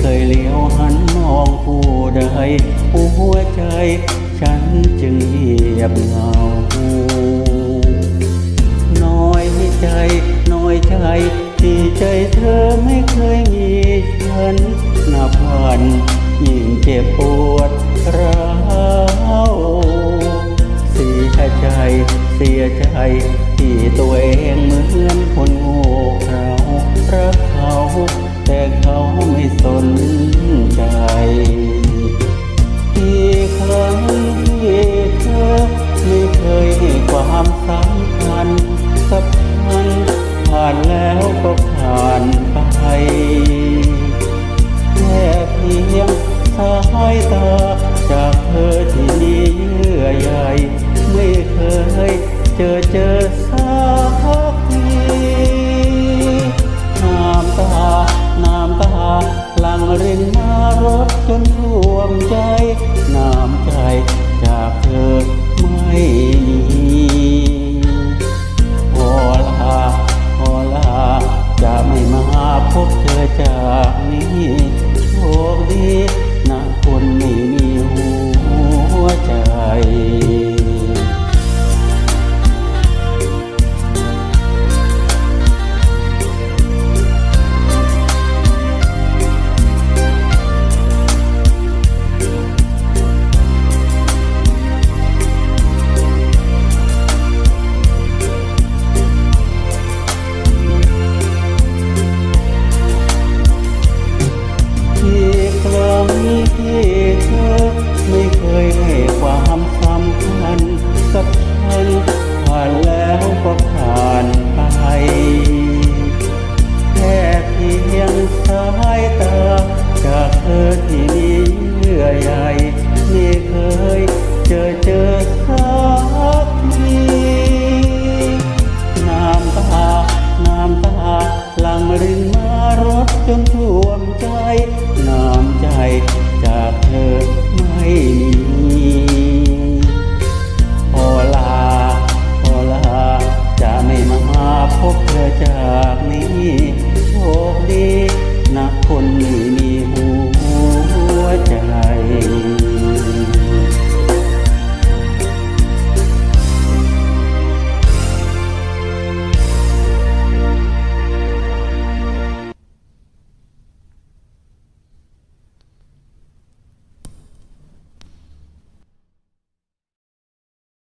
เคยเลี้ยวหันมองผู้ใดผู้หัวใจ ฉันจึงเหียบเงา น้อยใจ น้อยใจ ที่ใจเธอไม่เคยมีฉันนับวันยิ่งเจ็บปวดร้าวานแล้วก็ผ่านไปแค่เพียงสายตาจากเธอที่มีเยื่อใยไม่เคยเจอเจอสักทีน้ำตา น้ำตาหลังรินมารดจนท่วมใจ น้ำใจจากเธอ พบเธอจากนี้โชคดี ฉันผ่านแล้วก็ผ่านไป แค่เพียงสายตาจากเธอที่นี้เยื่อใยไม่เคยเจอเจอ